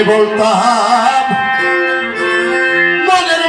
যারে বলতাম মনের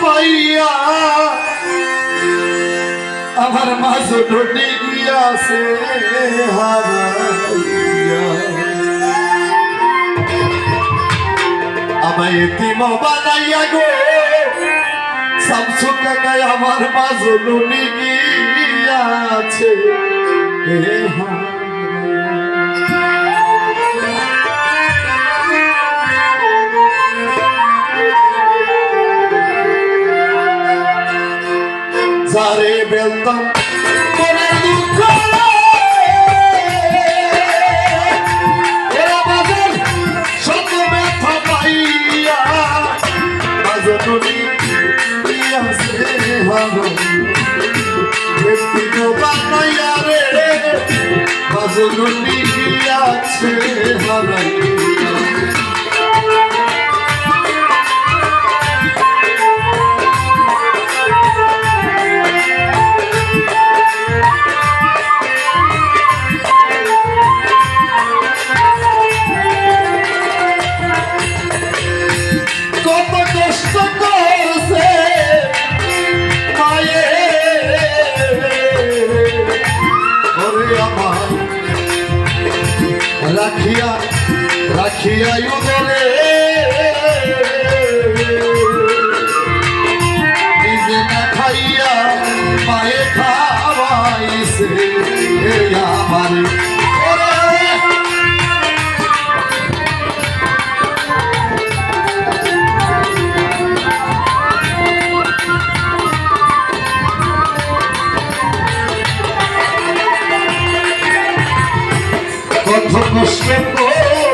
পাইয়া আমার মাঝে ঢুটি গিয়াছে আমায় এতিম বানাইয়া গো শামসু কাকায় আমার মাঝে ঢুটি গিয়াছে হে হারাইয়া। যারে খাইয়া মায়ে খাওয়াইছে আমার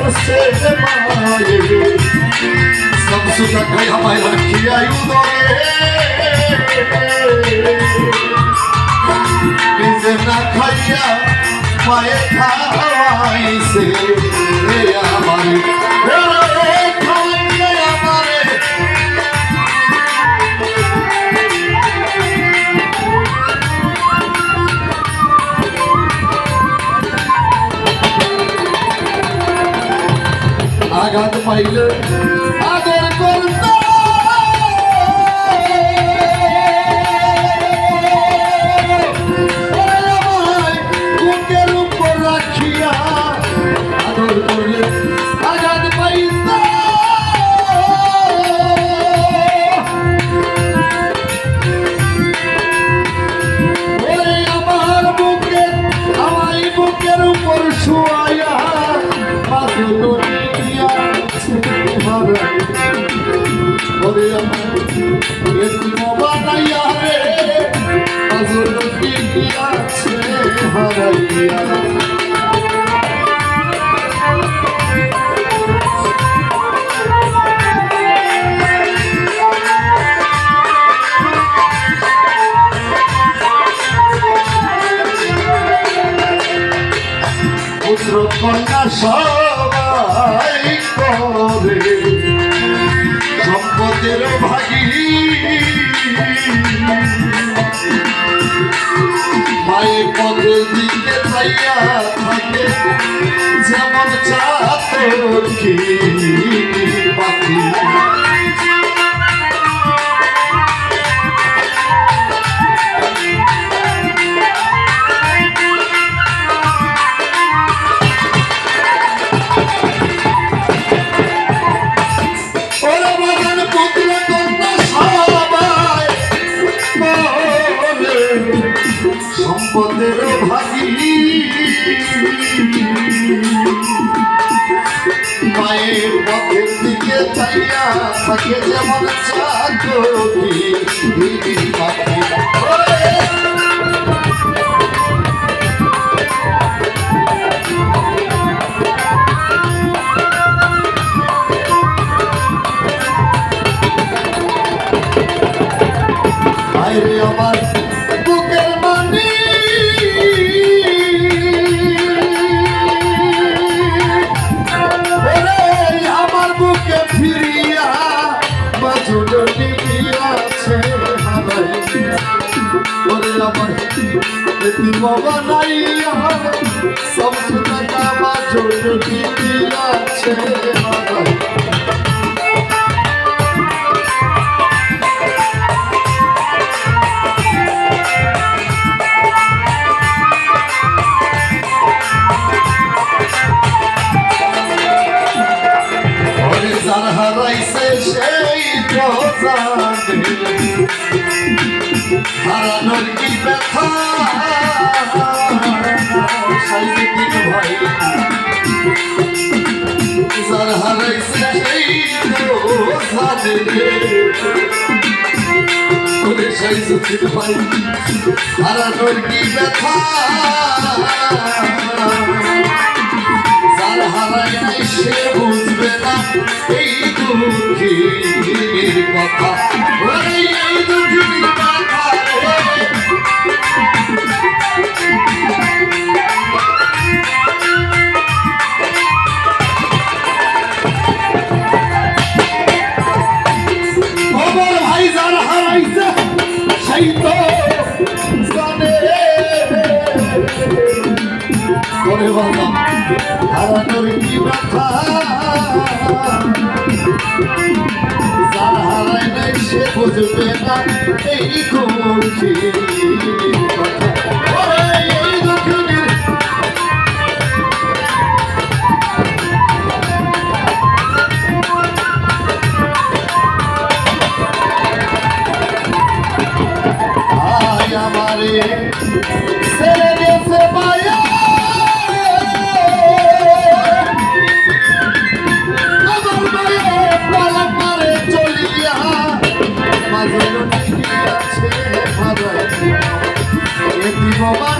করছে মায়ে সমসু তাকাই আমায় রাখিয়াই উদরে নিজে না খাইয়া মায়ে খাওয়াইছে আমারে পাইলে আদর করত বুকের হারাইয়া মায়ের পথের দিকে চাইয়া থাকে যেমন চাকরি আমার দিব বানাইয়া সব সুতা আছে হারানোর কি ব্যথা সাইদিন ভাই যার হারাইছে সেই প্রজানে ওরে সাইদিন ভাই হারানোর কি ব্যথা যার হারাই সে বুঝবে না এই দুঃখীর কথা এই ওরে কি ব্যথা যার হারাই নাই সে বুঝবে না এই দুঃখী ওরে Como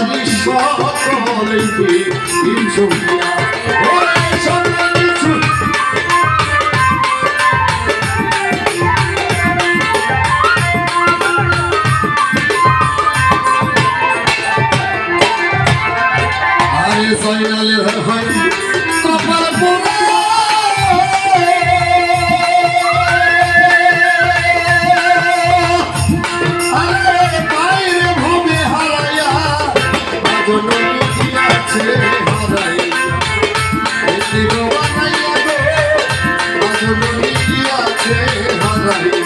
মাথায় বাড়ি সকলে কিছু আছে